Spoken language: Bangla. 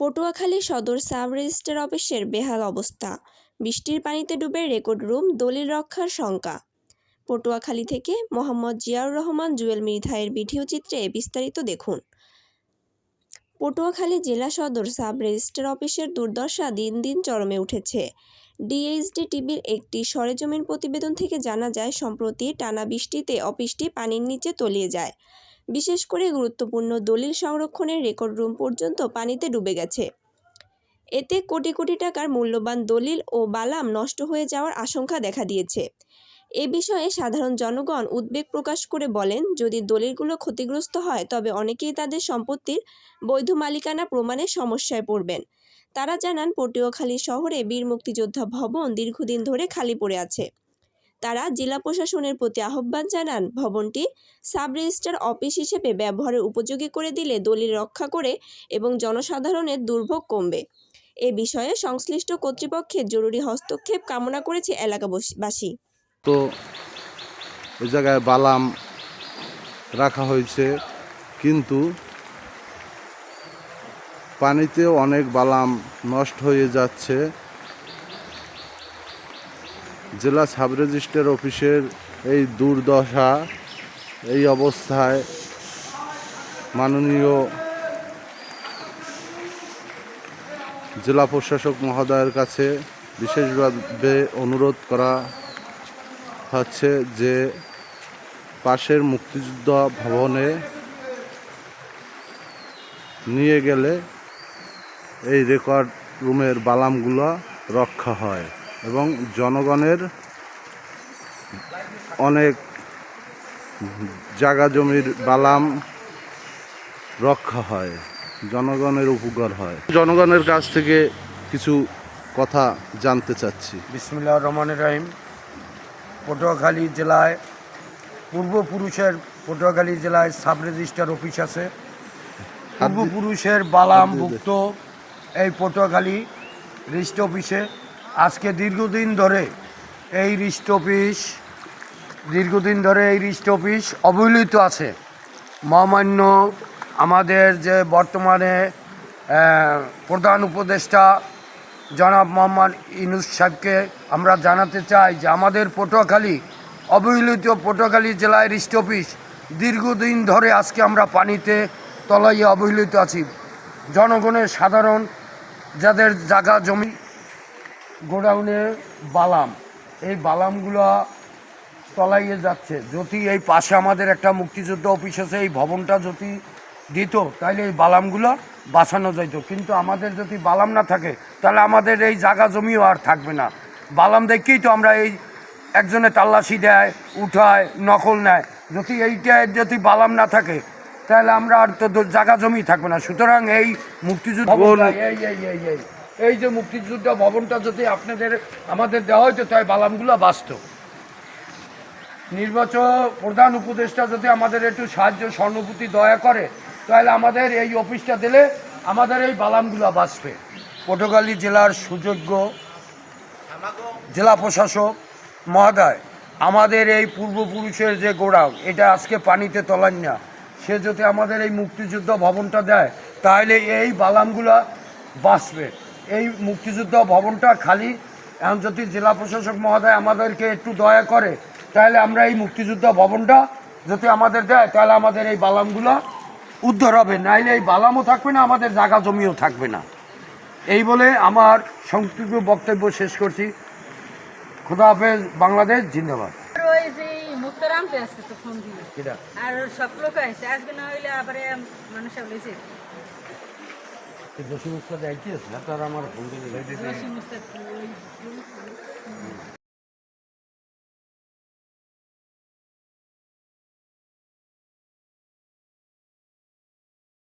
পটুয়াখালী সদর সাব রেজিস্ট্রার অফিসের বেহাল অবস্থা। বৃষ্টির পানিতে ডুবে রেকর্ড রুম, দলিল রক্ষার শঙ্কা। পটুয়াখালী থেকে মোহাম্মদ জিয়াউর রহমান, জুয়েল মৃধায়ের ভিডিও চিত্রে বিস্তারিত দেখুন। পটুয়াখালী জেলা সদর সাব রেজিস্ট্রার অফিসের দুর্দশা দিন দিন চরমে উঠেছে। ডিএইচডি টিভির একটি সরেজমিন প্রতিবেদন থেকে জানা যায়, সম্প্রতি টানা বৃষ্টিতে অফিসটি পানির নিচে তলিয়ে যায়। বিশেষ করে গুরুত্বপূর্ণ দলিল সংরক্ষণের রেকর্ড রুম পর্যন্ত পানিতে ডুবে গেছে। এতে কোটি কোটি টাকার মূল্যবান দলিল ও বালাম নষ্ট হয়ে যাওয়ার আশঙ্কা দেখা দিয়েছে। এ বিষয়ে সাধারণ জনগণ উদ্বেগ প্রকাশ করে বলেন, যদি দলিলগুলো ক্ষতিগ্রস্ত হয়, তবে অনেকেই তাদের সম্পত্তির বৈধ মালিকানা প্রমাণে সমস্যায় পড়বেন। তারা জানান, পটুয়াখালী শহরে বীর মুক্তিযোদ্ধা ভবন দীর্ঘদিন ধরে খালি পড়ে আছে। তারা জেলা প্রশাসনের প্রতি আহ্বান জানান, ভবনটি সাব রেজিস্ট্রার অফিস হিসেবে ব্যবহারের উপযোগী করে দিলে দলিল রক্ষা করে এবং জনসাধারণের দুর্ভোগ কমবে। এ বিষয়ে সংশ্লিষ্ট কর্তৃপক্ষের জরুরি হস্তক্ষেপ কামনা করেছে এলাকাবাসী। তো ওই জায়গায় বালাম রাখা হয়েছে, কিন্তু পানিতে অনেক বালাম নষ্ট হয়ে যাচ্ছে। জেলা সাব রেজিস্ট্রার অফিসের এই দুর্দশা, এই অবস্থায় মাননীয় জেলা প্রশাসক মহোদয়ের কাছে বিশেষভাবে অনুরোধ করা হচ্ছে যে পাশের মুক্তিযুদ্ধ ভবনে নিয়ে গেলে এই রেকর্ড রুমের বালামগুলো রক্ষা হয়। এবং জনগণের অনেক জাগা জমির বালাম রক্ষা হয় জনগণের উপকার হয়। জনগণের কাছ থেকে কিছু কথা জানতে চাচ্ছি। বিসমুল্লাহ রহমানের রহিম। পটুয়াখালী জেলায় পূর্বপুরুষের পটুয়াখালী জেলায় সাব রেজিস্ট্রার অফিস আছে। পূর্বপুরুষের বালাম ভুক্ত এই পটুয়াখালী রিস্ট অফিসে আজকে দীর্ঘদিন ধরে এই রিস্ট অফিস, দীর্ঘদিন ধরে এই রিস্ট অফিস অবহেলিত আছে। মহামান্য আমাদের যে বর্তমানে প্রধান উপদেষ্টা জনাব মোহাম্মদ ইনুস সাহেবকে আমরা জানাতে চাই যে আমাদের পটুয়াখালী, অবহেলিত পটুয়াখালী জেলায় রিস্ট অফিস দীর্ঘদিন ধরে আজকে আমরা পানিতে তলাইয়ে অবহেলিত আছি। জনগণের সাধারণ যাদের জায়গা জমি গোডাউনে বালাম। এই বালামগুলো তলাইয়ে যাচ্ছে। যদি এই পাশে আমাদের একটা মুক্তিযুদ্ধ অফিস আছে এই ভবনটা যদি দিত তাহলে এই বালামগুলো বাঁচানো যাইতো। কিন্তু আমাদের যদি বালাম না থাকে তাহলে আমাদের এই জায়গা জমিও আর থাকবে না। বালাম দেখেই তো আমরা এই একজনে তাল্লাশি দেয় উঠায় নকল নেয়। যদি এইটায় যদি বালাম না থাকে তাহলে আমরা আর তো জায়গা জমি থাকবে না। সুতরাং এই মুক্তিযুদ্ধ এই এই এই। এই যে মুক্তিযুদ্ধ ভবনটা যদি আপনাদের, আমাদের দেওয়া হইতো, তাই বালামগুলো বাঁচত। নির্বাচন প্রধান উপদেষ্টা যদি আমাদের একটু সাহায্য সহানুভূতি দয়া করে, তাহলে আমাদের এই অফিসটা দিলে আমাদের এই বালামগুলো বাঁচবে। পটুয়াখালী জেলার সুযোগ্য জেলা প্রশাসক মহোদয়, আমাদের এই পূর্বপুরুষের যে গোড়াও, এটা আজকে পানিতে তলান না। সে যদি আমাদের এই মুক্তিযুদ্ধ ভবনটা দেয়, তাহলে এই বালামগুলা বাঁচবে। এই মুক্তিযুদ্ধ ভবনটা খালি। এখন যদি জেলা প্রশাসক মহোদয় আমাদেরকে একটু দয়া করে তাহলে আমরা এই মুক্তিযুদ্ধ ভবনটা যদি আমাদের দেয় তাহলে আমাদের এই বালামগুলো উদ্ধার হবে। নাইলে এই বালামও থাকবে না আমাদের জায়গা জমিও থাকবে না। এই বলে আমার সংক্ষিপ্ত বক্তব্য শেষ করছি। খোদা হাফেজ বাংলাদেশ জিন্দাবাদ। আর সব লোক আসছে আজকে না হইলে আবার মানুষ জসিম উস্তাদ আইটি আছে তার আমার ফোন মুস্তাদ